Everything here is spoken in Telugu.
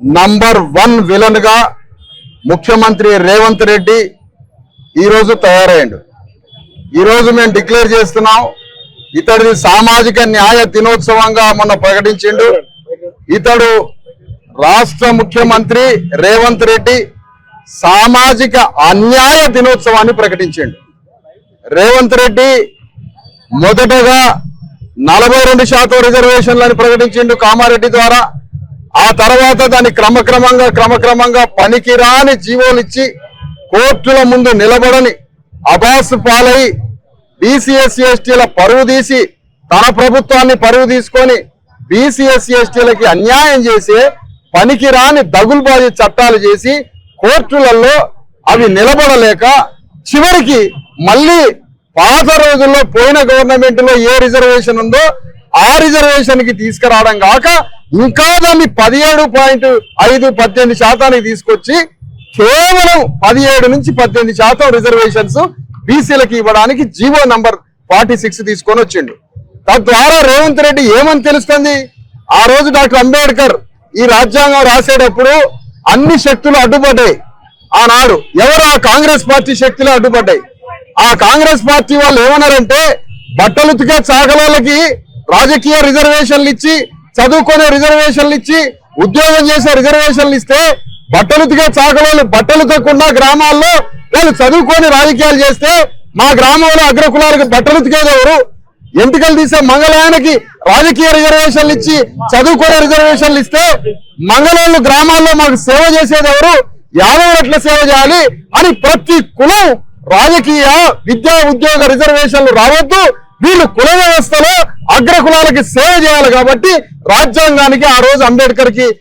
నంబర్ వన్ విలన్గా ముఖ్యమంత్రి రేవంత్ రెడ్డి ఈరోజు తయారయ్యండు. ఈరోజు మేము డిక్లేర్ చేస్తున్నాం ఇతడిది సామాజిక న్యాయ దినోత్సవంగా మొన్న ప్రకటించిండు. ఇతడు రాష్ట్ర ముఖ్యమంత్రి రేవంత్ రెడ్డి సామాజిక అన్యాయ దినోత్సవాన్ని ప్రకటించిండు. రేవంత్ రెడ్డి మొదటగా నలభై రెండు శాతం రిజర్వేషన్లను ప్రకటించిండు కామారెడ్డి ద్వారా. ఆ తర్వాత దాన్ని క్రమక్రమంగా క్రమక్రమంగా పనికిరాని జీవోలు ఇచ్చి కోర్టుల ముందు నిలబడని అబాసు పాలై బీసీఎస్సీ ఎస్టీల పరువు తీసి తన ప్రభుత్వాన్ని పరువు తీసుకొని బీసీఎస్సీ ఎస్టీలకి అన్యాయం చేసే పనికిరాని దగులుబాజీ చట్టాలు చేసి కోర్టులలో అవి నిలబడలేక చివరికి మళ్ళీ పాత రోజుల్లో పోయిన గవర్నమెంట్లో ఏ రిజర్వేషన్ ఉందో ఆ రిజర్వేషన్కి తీసుకురావడం కాక ఇంకా దాన్ని పదిహేడు పాయింట్ ఐదు పద్దెనిమిది శాతానికి తీసుకొచ్చి కేవలం పదిహేడు నుంచి పద్దెనిమిది శాతం రిజర్వేషన్స్ బీసీలకు ఇవ్వడానికి జీవో నంబర్ ఫార్టీ సిక్స్ తీసుకొని వచ్చిండు. తద్వారా రేవంత్ రెడ్డి ఏమని తెలుస్తుంది? ఆ రోజు డాక్టర్ అంబేద్కర్ ఈ రాజ్యాంగం రాసేటప్పుడు అన్ని శక్తులు అడ్డుపడ్డాయి. ఆనాడు ఎవరు ఆ కాంగ్రెస్ పార్టీ శక్తులు అడ్డుపడ్డాయి? ఆ కాంగ్రెస్ పార్టీ వాళ్ళు ఏమన్నారంటే బట్టలు ఉతికే చాకలోళ్ళకి రాజకీయ రిజర్వేషన్లు ఇచ్చి చదువుకునే రిజర్వేషన్లు ఇచ్చి ఉద్యోగం చేసే రిజర్వేషన్లు ఇస్తే బట్టలు ఉతికే చాకలోళ్ళు బట్టలు ఉతకకుండా గ్రామాల్లో వాళ్ళు చదువుకొని రాజకీయాలు చేస్తే మా గ్రామంలో అగ్రకులాలకు బట్టలు ఉతికేది ఎవరు? ఎంటికలు తీసే మంగళాయనకి రాజకీయ రిజర్వేషన్లు ఇచ్చి చదువుకునే రిజర్వేషన్లు ఇస్తే మంగళోళ్ళు గ్రామాల్లో మాకు సేవ చేసేది ఎవరు? యాదవ్ ఎట్ల సేవ చేయాలి అని ప్రతి కులం రాజకీయ విద్యా ఉద్యోగ రిజర్వేషన్లు రావద్దు. వీళ్ళు కుల వ్యవస్థలో అగ్రకులాలకి సేవ చేయాలి కాబట్టి రాజ్యాంగానికి ఆ రోజు అంబేద్కర్కి